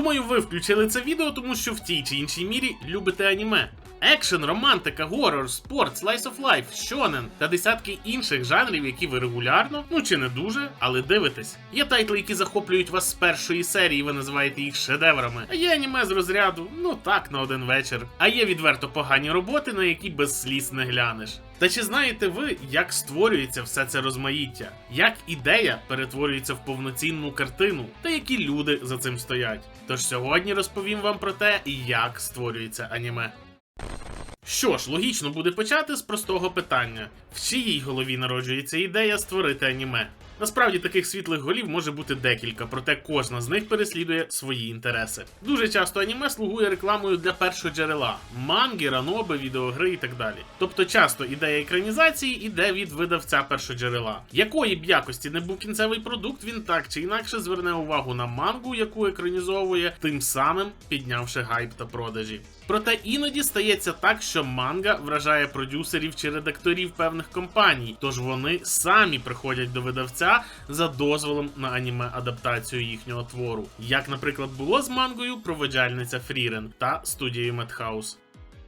Думаю, ви включили це відео, тому що в тій чи іншій мірі любите аніме. Екшен, романтика, горор, спорт, slice of life, щонен та десятки інших жанрів, які ви регулярно, ну чи не дуже, але дивитесь. Є тайтли, які захоплюють вас з першої серії, ви називаєте їх шедеврами. А є аніме з розряду, ну так, на один вечір. А є відверто погані роботи, на які без сліз не глянеш. Та чи знаєте ви, як створюється все це розмаїття? Як ідея перетворюється в повноцінну картину, та які люди за цим стоять? Тож сьогодні розповім вам про те, як створюється аніме. Що ж, логічно буде почати з простого питання: в чиїй голові народжується ідея створити аніме? Насправді таких світлих голів може бути декілька, проте кожна з них переслідує свої інтереси. Дуже часто аніме слугує рекламою для першого джерела манги, раноби, відеогри і так далі. Тобто часто ідея екранізації іде від видавця першоджерела. Якої б якості не був кінцевий продукт, він так чи інакше зверне увагу на мангу, яку екранізовує, тим самим піднявши гайп та продажі. Проте іноді стається так, що манга вражає продюсерів чи редакторів певних компаній, тож вони самі приходять до видавця за дозволом на аніме адаптацію їхнього твору, як, наприклад, було з мангою проводжальниця Фрірен та студією Медхаус.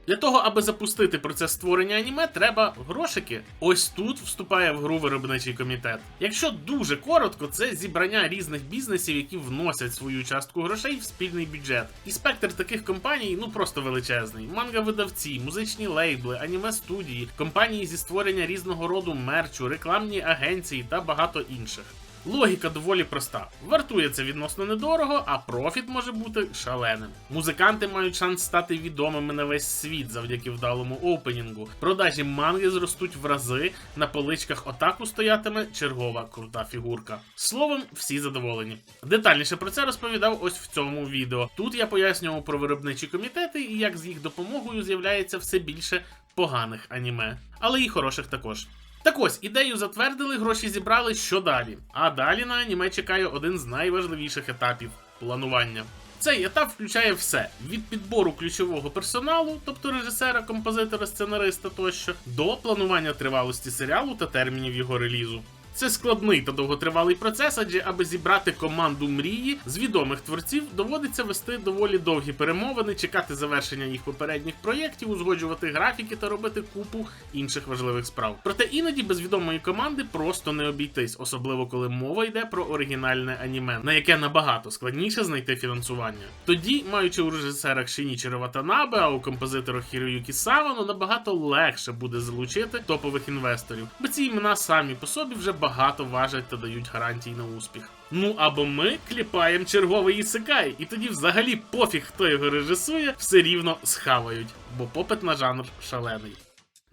Для того, аби запустити процес створення аніме, треба грошики. Ось тут вступає в гру виробничий комітет. Якщо дуже коротко, це зібрання різних бізнесів, які вносять свою частку грошей в спільний бюджет. І спектр таких компаній ну просто величезний: манга-видавці, музичні лейбли, аніме-студії, компанії зі створення різного роду мерчу, рекламні агенції та багато інших. Логіка доволі проста. Вартує це відносно недорого, а профіт може бути шаленим. Музиканти мають шанс стати відомими на весь світ завдяки вдалому опенінгу. Продажі манги зростуть в рази, на поличках отаку стоятиме чергова крута фігурка. Словом, всі задоволені. Детальніше про це розповідав ось в цьому відео. Тут я пояснював про виробничі комітети і як з їх допомогою з'являється все більше поганих аніме, але і хороших також. Так ось, ідею затвердили, гроші зібрали, що далі? А далі на аніме чекає один з найважливіших етапів планування. Цей етап включає все: від підбору ключового персоналу, тобто режисера, композитора, сценариста тощо, до планування тривалості серіалу та термінів його релізу. Це складний та довготривалий процес, адже аби зібрати команду мрії з відомих творців, доводиться вести доволі довгі перемовини, чекати завершення їх попередніх проєктів, узгоджувати графіки та робити купу інших важливих справ. Проте іноді без відомої команди просто не обійтись, особливо коли мова йде про оригінальне аніме, на яке набагато складніше знайти фінансування. Тоді, маючи у режисерах Шинічіро Ватанабе, а у композиторах Хіроюкі Савано, набагато легше буде залучити топових інвесторів, бо ці імена самі по собі вже багато важать та дають гарантій на успіх. Ну або ми кліпаємо черговий ісикай, і тоді взагалі пофіг, хто його режисує, все рівно схавають, бо попит на жанр шалений.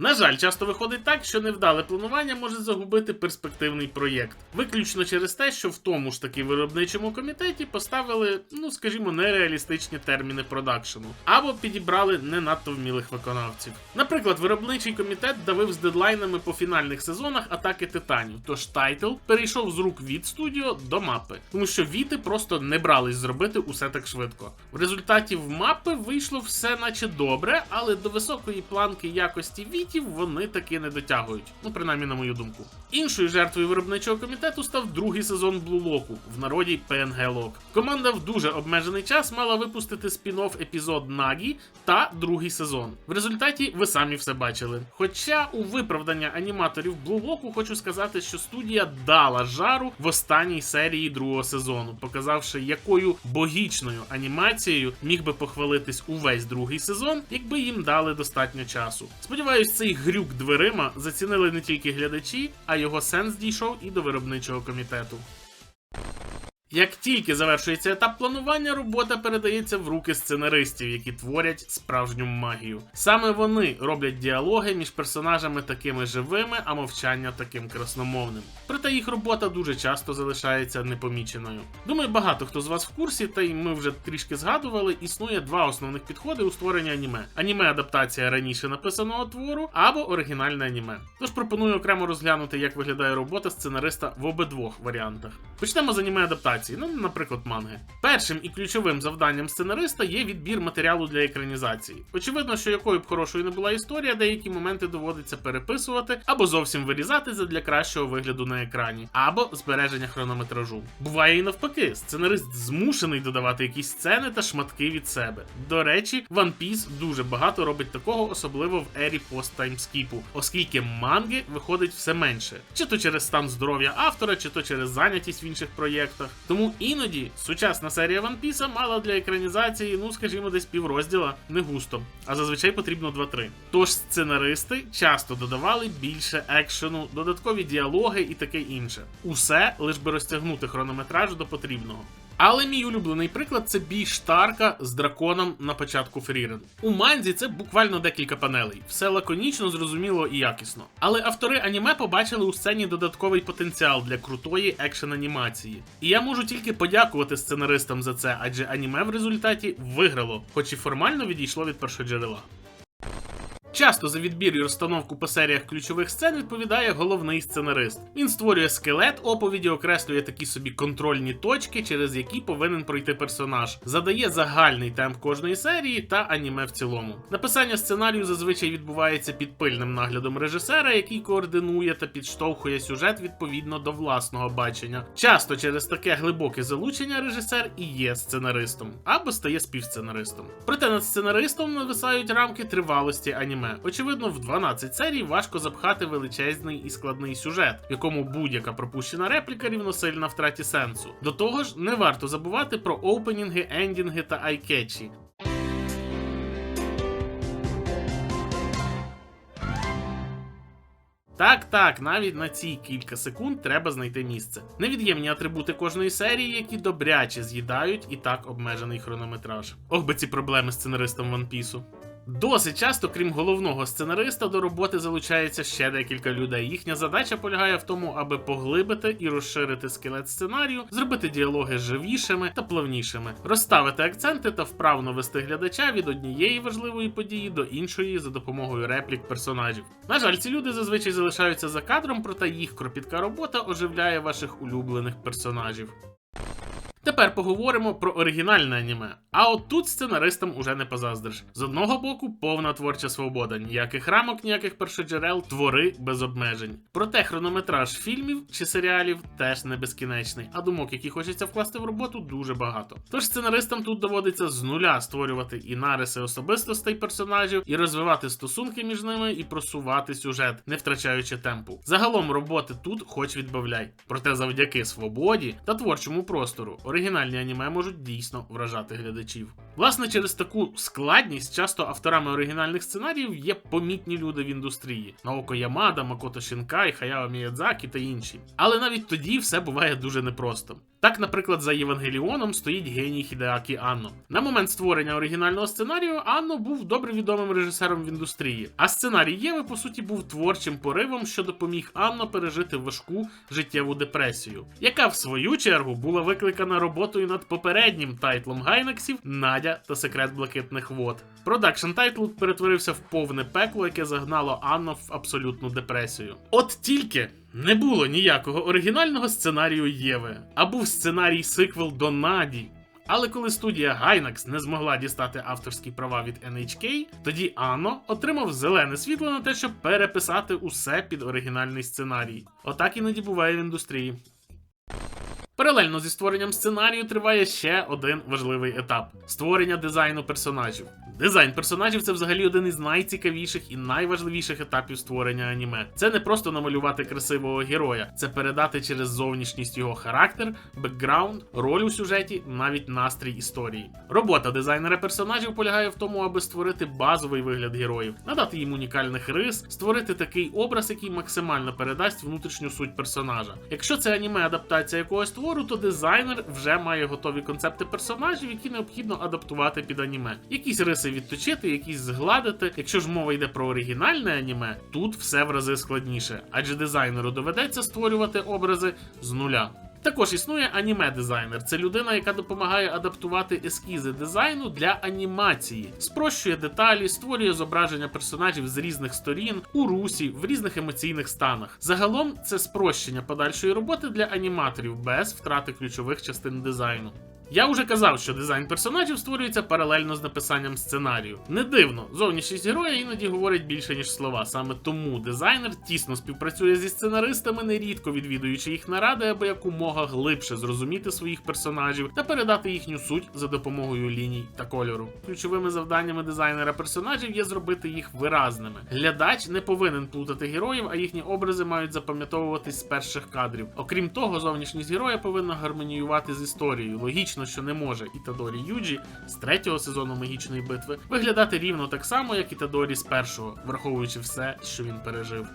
На жаль, часто виходить так, що невдале планування може загубити перспективний проєкт, виключно через те, що в тому ж таки виробничому комітеті поставили, ну скажімо, нереалістичні терміни продакшену, або підібрали не надто вмілих виконавців. Наприклад, виробничий комітет давив з дедлайнами по фінальних сезонах атаки титанів, тож тайтл перейшов з рук від студіо до мапи, тому що віти просто не брались зробити усе так швидко. В результаті в мапи вийшло все наче добре, але до високої планки якості віт вони таки не дотягують, ну принаймні на мою думку. Іншою жертвою виробничого комітету став другий сезон Lock, в народі PNG Lock. Команда в дуже обмежений час мала випустити спін-офф епізод Нагі та другий сезон. В результаті ви самі все бачили. Хоча у виправдання аніматорів Lock хочу сказати, що студія дала жару в останній серії другого сезону, показавши, якою богічною анімацією міг би похвалитись увесь другий сезон, якби їм дали достатньо часу. Сподіваюсь, цей грюк дверима зацінили не тільки глядачі, а його сенс дійшов і до виробничого комітету. Як тільки завершується етап планування, робота передається в руки сценаристів, які творять справжню магію. Саме вони роблять діалоги між персонажами такими живими, а мовчання таким красномовним. Проте їх робота дуже часто залишається непоміченою. Думаю, багато хто з вас в курсі, та й ми вже трішки згадували, існує два основних підходи у створенні аніме: аніме-адаптація раніше написаного твору або оригінальне аніме. Тож пропоную окремо розглянути, як виглядає робота сценариста в обидвох варіантах. Почнемо з аніме-адаптації. адаптації, ну, наприклад, манги. Першим і ключовим завданням сценариста є відбір матеріалу для екранізації. Очевидно, що якою б хорошою не була історія, деякі моменти доводиться переписувати або зовсім вирізати задля кращого вигляду на екрані, або збереження хронометражу. Буває і навпаки, сценарист змушений додавати якісь сцени та шматки від себе. До речі, One Piece дуже багато робить такого, особливо в ері пост-таймскіпу, оскільки манги виходить все менше, чи то через стан здоров'я автора, чи то через зайнятість в інших проєктах. Тому іноді сучасна серія One Piece мала для екранізації, ну скажімо, десь піврозділа, не густо, а зазвичай потрібно 2-3. Тож сценаристи часто додавали більше екшену, додаткові діалоги і таке інше. Усе лиш би розтягнути хронометраж до потрібного. Але мій улюблений приклад це бій Штарка з драконом на початку Фрірен. У манзі це буквально декілька панелей, все лаконічно, зрозуміло і якісно. Але автори аніме побачили у сцені додатковий потенціал для крутої екшен анімації. І я можу тільки подякувати сценаристам за це, адже аніме в результаті виграло, хоч і формально відійшло від першоджерела. Часто за відбір і розстановку по серіях ключових сцен відповідає головний сценарист. Він створює скелет оповіді, окреслює такі собі контрольні точки, через які повинен пройти персонаж, задає загальний темп кожної серії та аніме в цілому. Написання сценарію зазвичай відбувається під пильним наглядом режисера, який координує та підштовхує сюжет відповідно до власного бачення. Часто через таке глибоке залучення режисер і є сценаристом або стає співсценаристом. Проте над сценаристом нависають рамки тривалості аніме. Очевидно, в 12 серій важко запхати величезний і складний сюжет, в якому будь-яка пропущена репліка рівносильна втраті сенсу. До того ж, не варто забувати про опенінги, ендінги та айкетчі. Так, так, навіть на ці кілька секунд треба знайти місце. Невід'ємні атрибути кожної серії, які добряче з'їдають і так обмежений хронометраж. Ох би ці проблеми з сценаристом One Piece. Досить часто, крім головного сценариста, до роботи залучається ще декілька людей. Їхня задача полягає в тому, аби поглибити і розширити скелет сценарію, зробити діалоги живішими та плавнішими, розставити акценти та вправно вести глядача від однієї важливої події до іншої за допомогою реплік персонажів. На жаль, ці люди зазвичай залишаються за кадром, проте їх кропітка робота оживляє ваших улюблених персонажів. Тепер поговоримо про оригінальне аніме. А от тут сценаристам уже не позаздриш. З одного боку, повна творча свобода, ніяких рамок, ніяких першоджерел, твори без обмежень. Проте хронометраж фільмів чи серіалів теж не безкінечний, а думок, які хочеться вкласти в роботу, дуже багато. Тож сценаристам тут доводиться з нуля створювати і нариси особистостей персонажів, і розвивати стосунки між ними, і просувати сюжет, не втрачаючи темпу. Загалом роботи тут хоч відбавляй. Проте завдяки свободі та творчому простору оригінальні аніме можуть дійсно вражати глядачів. Власне, через таку складність часто авторами оригінальних сценаріїв є помітні люди в індустрії: Наоко Ямада, Макото Шинкай, Хаяо Міядзакі та інші. Але навіть тоді все буває дуже непросто. Так, наприклад, за Євангеліоном стоїть геній Хідеакі Анно. На момент створення оригінального сценарію Анно був добре відомим режисером в індустрії, а сценарій Єви, по суті, був творчим поривом, що допоміг Анно пережити важку життєву депресію, яка в свою чергу була викликана роботою над попереднім тайтлом Гайнаксів Надя та секрет блакитних вод. Продакшн тайтл перетворився в повне пекло, яке загнало Анно в абсолютну депресію. От тільки. Не було ніякого оригінального сценарію Єви, а був сценарій сиквел до Наді. Але коли студія Gainax не змогла дістати авторські права від NHK, тоді Анно отримав зелене світло на те, щоб переписати усе під оригінальний сценарій. Отак іноді буває в індустрії. Паралельно зі створенням сценарію триває ще один важливий етап створення дизайну персонажів. Дизайн персонажів це взагалі один із найцікавіших і найважливіших етапів створення аніме. Це не просто намалювати красивого героя, це передати через зовнішність його характер, бекграунд, роль у сюжеті, навіть настрій історії. Робота дизайнера персонажів полягає в тому, аби створити базовий вигляд героїв, надати їм унікальних рис, створити такий образ, який максимально передасть внутрішню суть персонажа. Якщо це аніме адаптація якогось твору, то дизайнер вже має готові концепти персонажів, які необхідно адаптувати під аніме. Якісь риси відточити, якісь згладити. Якщо ж мова йде про оригінальне аніме, тут все в рази складніше, адже дизайнеру доведеться створювати образи з нуля. Також існує аніме-дизайнер. Це людина, яка допомагає адаптувати ескізи дизайну для анімації, спрощує деталі, створює зображення персонажів з різних сторін у русі, в різних емоційних станах. Загалом це спрощення подальшої роботи для аніматорів без втрати ключових частин дизайну. Я вже казав, що дизайн персонажів створюється паралельно з написанням сценарію. Не дивно, зовнішність героя іноді говорить більше, ніж слова. Саме тому дизайнер тісно співпрацює зі сценаристами, нерідко відвідуючи їх наради, аби якомога глибше зрозуміти своїх персонажів та передати їхню суть за допомогою ліній та кольору. Ключовими завданнями дизайнера персонажів є зробити їх виразними. Глядач не повинен плутати героїв, а їхні образи мають запам'ятовуватись з перших кадрів. Окрім того, зовнішність героя повинна гармоніювати з історією. Логічно, що не може Ітадорі Юджі з третього сезону магічної битви виглядати рівно так само, як Ітадорі з першого, враховуючи все, що він пережив.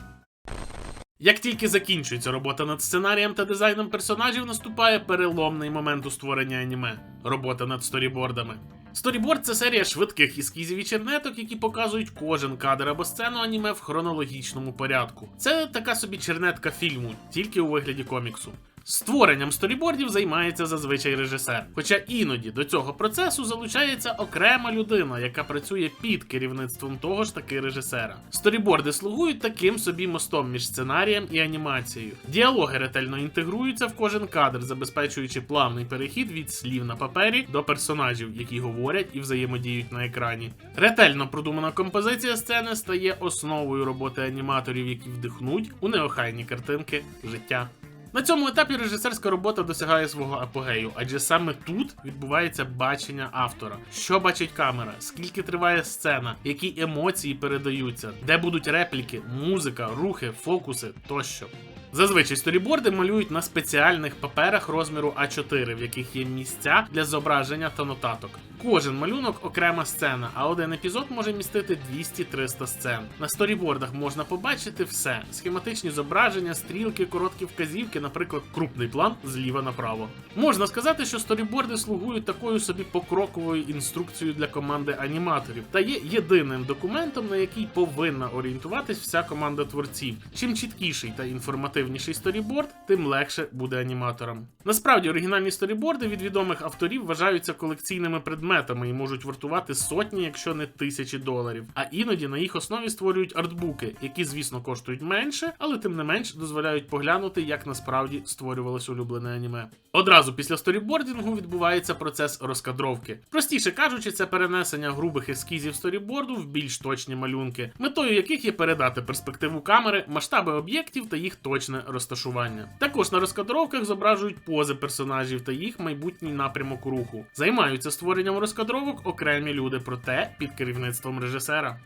Як тільки закінчується робота над сценарієм та дизайном персонажів, наступає переломний момент у створенні аніме робота над сторібордами. Сторіборд це серія швидких ескізів і чернеток, які показують кожен кадр або сцену аніме в хронологічному порядку. Це така собі чернетка фільму, тільки у вигляді коміксу. Створенням сторібордів займається зазвичай режисер. Хоча іноді до цього процесу залучається окрема людина, яка працює під керівництвом того ж таки режисера. Сторіборди слугують таким собі мостом між сценарієм і анімацією. Діалоги ретельно інтегруються в кожен кадр, забезпечуючи плавний перехід від слів на папері до персонажів, які говорять і взаємодіють на екрані. Ретельно продумана композиція сцени стає основою роботи аніматорів, які вдихнуть у неохайні картинки життя. На цьому етапі режисерська робота досягає свого апогею, адже саме тут відбувається бачення автора. Що бачить камера, скільки триває сцена, які емоції передаються, де будуть репліки, музика, рухи, фокуси тощо. Зазвичай сторіборди малюють на спеціальних паперах розміру А4, в яких є місця для зображення та нотаток. Кожен малюнок окрема сцена, а один епізод може містити 200-300 сцен. На сторібордах можна побачити все: схематичні зображення, стрілки, короткі вказівки, наприклад, крупний план зліва направо. Можна сказати, що сторіборди слугують такою собі покроковою інструкцією для команди аніматорів та є єдиним документом, на який повинна орієнтуватись вся команда творців. Чим чіткіший та інформативніший сторіборд, тим легше буде аніматорам. Насправді оригінальні сторіборди від відомих авторів вважаються колекційними предметами і можуть вартувати сотні, якщо не тисячі доларів. А іноді на їх основі створюють артбуки, які, звісно, коштують менше, але тим не менш дозволяють поглянути, як насправді створювалось улюблене аніме. Одразу після сторібордінгу відбувається процес розкадровки. Простіше кажучи, це перенесення грубих ескізів сторіборду в більш точні малюнки, метою яких є передати перспективу камери, масштаби об'єктів та їх точне розташування. Також на розкадровках зображують пози персонажів та їх майбутній напрямок руху. Займаються створенням розкадровок окремі люди, проте під керівництвом режисера.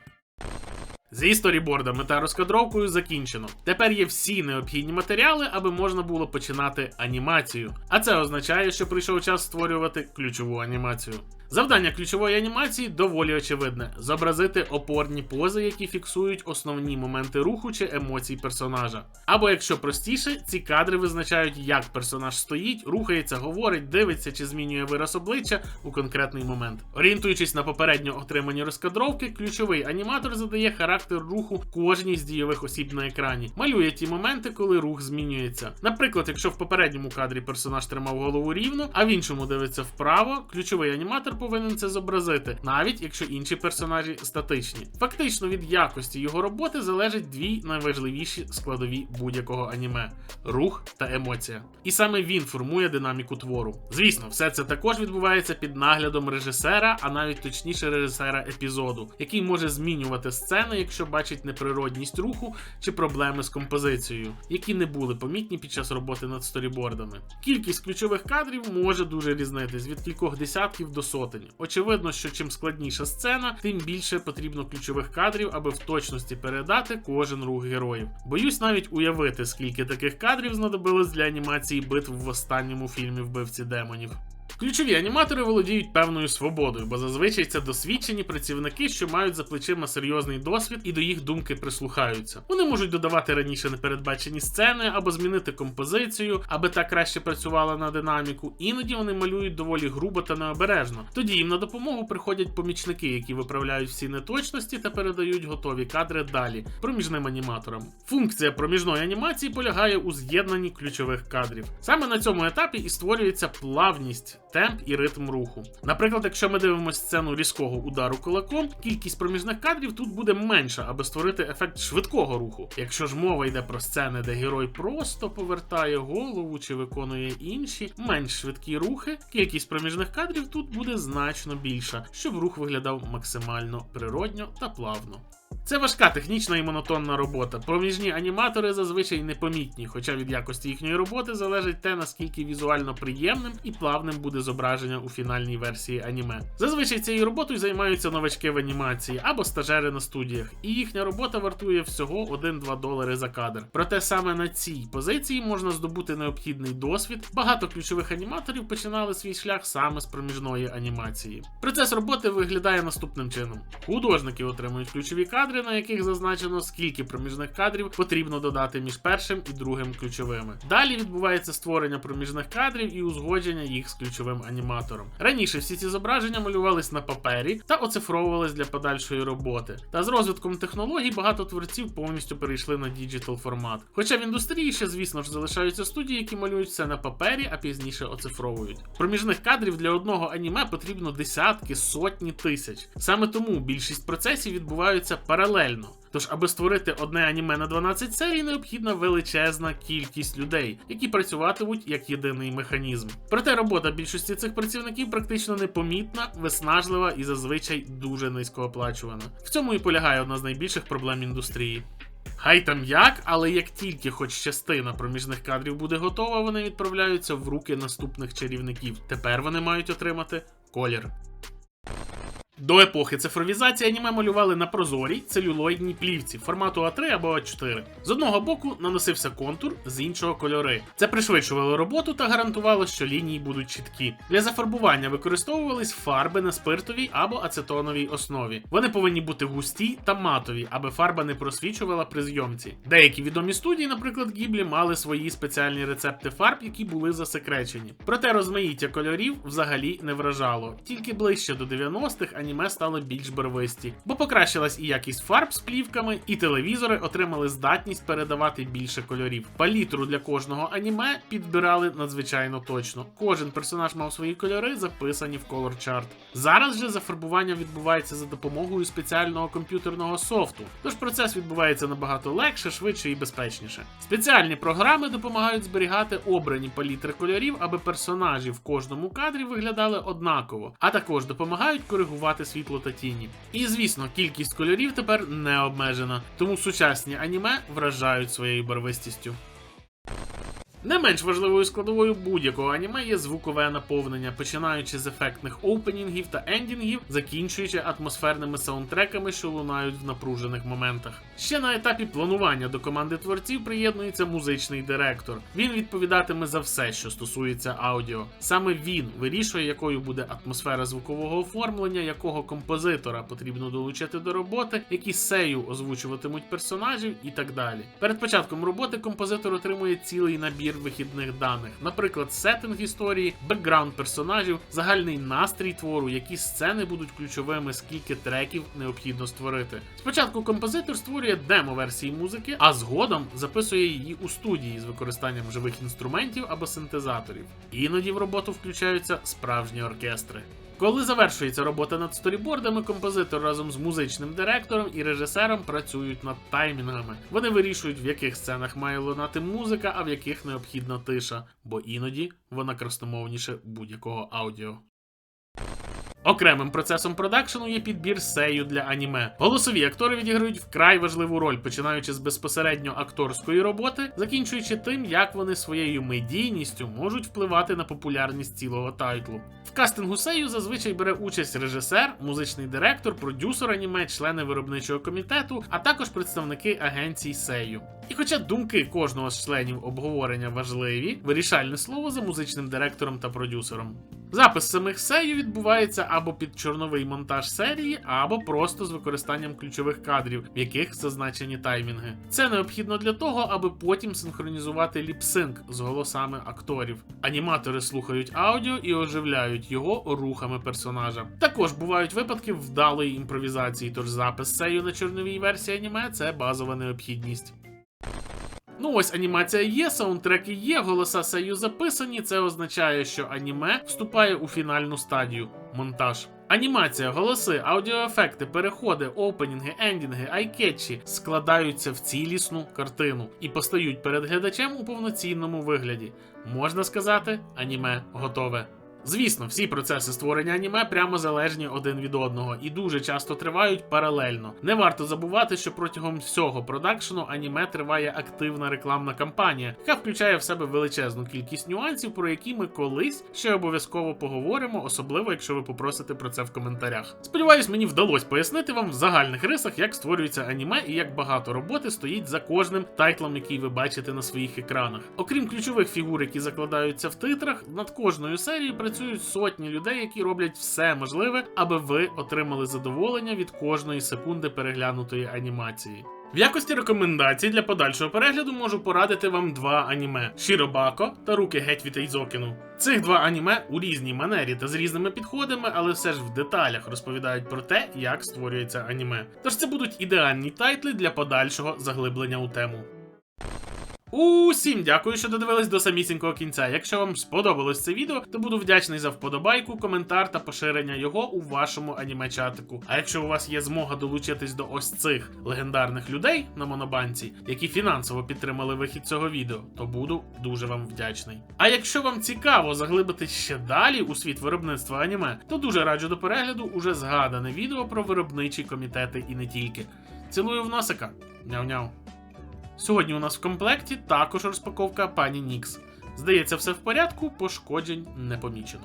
Зі сторібордами та розкадровкою закінчено. Тепер є всі необхідні матеріали, аби можна було починати анімацію. А це означає, що прийшов час створювати ключову анімацію. Завдання ключової анімації доволі очевидне: зобразити опорні пози, які фіксують основні моменти руху чи емоцій персонажа. Або, якщо простіше, ці кадри визначають, як персонаж стоїть, рухається, говорить, дивиться чи змінює вираз обличчя у конкретний момент. Орієнтуючись на попередньо отримані розкадровки, ключовий аніматор задає характер руху кожній з дійових осіб на екрані, малює ті моменти, коли рух змінюється. Наприклад, якщо в попередньому кадрі персонаж тримав голову рівно, а в іншому дивиться вправо, ключовий аніматор повинен це зобразити, навіть якщо інші персонажі статичні. Фактично від якості його роботи залежать дві найважливіші складові будь-якого аніме: рух та емоція. І саме він формує динаміку твору. Звісно, все це також відбувається під наглядом режисера, а навіть точніше режисера епізоду, який може змінювати сцени, якщо бачить неприродність руху чи проблеми з композицією, які не були помітні під час роботи над сторібордами. Кількість ключових кадрів може дуже різнитись від кількох десятків до сотень. Очевидно, що чим складніша сцена, тим більше потрібно ключових кадрів, аби в точності передати кожен рух героїв. Боюсь навіть уявити, скільки таких кадрів знадобилось для анімації битв в останньому фільмі Вбивці демонів. Ключові аніматори володіють певною свободою, бо зазвичай це досвідчені працівники, що мають за плечима серйозний досвід і до їх думки прислухаються. Вони можуть додавати раніше непередбачені сцени або змінити композицію, аби та краще працювала на динаміку. Іноді вони малюють доволі грубо та необережно. Тоді їм на допомогу приходять помічники, які виправляють всі неточності та передають готові кадри далі проміжним аніматорам. Функція проміжної анімації полягає у з'єднанні ключових кадрів. Саме на цьому етапі і створюється плавність, темп і ритм руху. Наприклад, якщо ми дивимося сцену різкого удару кулаком, кількість проміжних кадрів тут буде менша, аби створити ефект швидкого руху. Якщо ж мова йде про сцени, де герой просто повертає голову чи виконує інші менш швидкі рухи, кількість проміжних кадрів тут буде значно більша, щоб рух виглядав максимально природньо та плавно. Це важка технічна і монотонна робота. Проміжні аніматори зазвичай непомітні, хоча від якості їхньої роботи залежить те, наскільки візуально приємним і плавним буде зображення у фінальній версії аніме. Зазвичай цією роботою займаються новачки в анімації або стажери на студіях, і їхня робота вартує всього 1-2 долари за кадр. Проте саме на цій позиції можна здобути необхідний досвід. Багато ключових аніматорів починали свій шлях саме з проміжної анімації. Процес роботи виглядає наступним чином: художники отримують ключові кадри, на яких зазначено, скільки проміжних кадрів потрібно додати між першим і другим ключовими. Далі відбувається створення проміжних кадрів і узгодження їх з ключовим аніматором. Раніше всі ці зображення малювались на папері та оцифровувались для подальшої роботи. Та з розвитком технологій багато творців повністю перейшли на діджитал формат. Хоча в індустрії ще, звісно ж, залишаються студії, які малюють все на папері, а пізніше оцифровують. Проміжних кадрів для одного аніме потрібно десятки, сотні тисяч. Саме тому більшість процесів відбуваються паралельно. Тож, аби створити одне аніме на 12 серій, необхідна величезна кількість людей, які працюватимуть як єдиний механізм. Проте робота більшості цих працівників практично непомітна, виснажлива і зазвичай дуже низькооплачувана. В цьому і полягає одна з найбільших проблем індустрії. Хай там як, але як тільки хоч частина проміжних кадрів буде готова, вони відправляються в руки наступних чарівників. Тепер вони мають отримати колір. До епохи цифровізації аніме малювали на прозорій целюлоїдній плівці формату А3 або А4. З одного боку наносився контур, з іншого кольори. Це пришвидшувало роботу та гарантувало, що лінії будуть чіткі. Для зафарбування використовувались фарби на спиртовій або ацетоновій основі. Вони повинні бути густі та матові, аби фарба не просвічувала при зйомці. Деякі відомі студії, наприклад, Гіблі, мали свої спеціальні рецепти фарб, які були засекречені. Проте розмаїття кольорів взагалі не вражало. Тільки ближче до 90-х аніме стали більш барвисті, бо покращилась і якість фарб з плівками, і телевізори отримали здатність передавати більше кольорів. Палітру для кожного аніме підбирали надзвичайно точно. Кожен персонаж мав свої кольори, записані в колор чарт. Зараз же зафарбування відбувається за допомогою спеціального комп'ютерного софту, тож процес відбувається набагато легше, швидше і безпечніше. Спеціальні програми допомагають зберігати обрані палітри кольорів, аби персонажі в кожному кадрі виглядали однаково, а також допомагають коригувати світло та тіні. І звісно, кількість кольорів тепер не обмежена, тому сучасні аніме вражають своєю барвистістю. Не менш важливою складовою будь-якого аніме є звукове наповнення, починаючи з ефектних опенінгів та ендінгів, закінчуючи атмосферними саундтреками, що лунають в напружених моментах. Ще на етапі планування до команди творців приєднується музичний директор. Він відповідатиме за все, що стосується аудіо. Саме він вирішує, якою буде атмосфера звукового оформлення, якого композитора потрібно долучити до роботи, які сею озвучуватимуть персонажів і так далі. Перед початком роботи композитор отримує цілий набір вихідних даних, наприклад, сеттинг історії, бекграунд персонажів, загальний настрій твору, які сцени будуть ключовими, скільки треків необхідно створити. Спочатку композитор створює демо-версії музики, а згодом записує її у студії з використанням живих інструментів або синтезаторів. Іноді в роботу включаються справжні оркестри. Коли завершується робота над сторібордами, композитор разом з музичним директором і режисером працюють над таймінгами. Вони вирішують, в яких сценах має лунати музика, а в яких необхідна тиша, бо іноді вона красномовніше будь-якого аудіо. Окремим процесом продакшену є підбір сею для аніме. Голосові актори відіграють вкрай важливу роль, починаючи з безпосередньо акторської роботи, закінчуючи тим, як вони своєю медійністю можуть впливати на популярність цілого тайтлу. В кастингу сею зазвичай бере участь режисер, музичний директор, продюсер аніме, члени виробничого комітету, а також представники агенцій сею. І хоча думки кожного з членів обговорення важливі, вирішальне слово за музичним директором та продюсером. Запис самих сею відбувається або під чорновий монтаж серії, або просто з використанням ключових кадрів, в яких зазначені таймінги. Це необхідно для того, аби потім синхронізувати ліпсинк з голосами акторів. Аніматори слухають аудіо і оживляють його рухами персонажа. Також бувають випадки вдалої імпровізації, тож запис сею на чорновій версії аніме це базова необхідність. Ну ось анімація є, саундтреки є, голоса сею записані. Це означає, що аніме вступає у фінальну стадію монтаж. Анімація, голоси, аудіоефекти, переходи, опенінги, ендінги, айкетчі складаються в цілісну картину і постають перед глядачем у повноцінному вигляді. Можна сказати, аніме готове. Звісно, всі процеси створення аніме прямо залежні один від одного і дуже часто тривають паралельно. Не варто забувати, що протягом всього продакшену аніме триває активна рекламна кампанія, яка включає в себе величезну кількість нюансів, про які ми колись ще обов'язково поговоримо, особливо якщо ви попросите про це в коментарях. Сподіваюсь, мені вдалося пояснити вам в загальних рисах, як створюється аніме і як багато роботи стоїть за кожним тайтлом, який ви бачите на своїх екранах. Окрім ключових фігур, які закладаються в титрах, над кожною серією працюють сотні людей, які роблять все можливе, аби ви отримали задоволення від кожної секунди переглянутої анімації. В якості рекомендацій для подальшого перегляду можу порадити вам два аніме: Шіробако та Руки геть від Ейзокіну. Цих два аніме у різній манері та з різними підходами, але все ж в деталях розповідають про те, як створюється аніме. Тож це будуть ідеальні тайтли для подальшого заглиблення у тему. Усім дякую, що додивились до самісінького кінця. Якщо вам сподобалось це відео, то буду вдячний за вподобайку, коментар та поширення його у вашому аніме-чатику. А якщо у вас є змога долучитись до ось цих легендарних людей на монобанці, які фінансово підтримали вихід цього відео, то буду дуже вам вдячний. А якщо вам цікаво заглибити ще далі у світ виробництва аніме, то дуже раджу до перегляду уже згадане відео про виробничі комітети і не тільки. Цілую в носика. Няу-няу. Сьогодні у нас в комплекті також розпаковка пані Нікс. Здається, все в порядку, пошкоджень не помічено.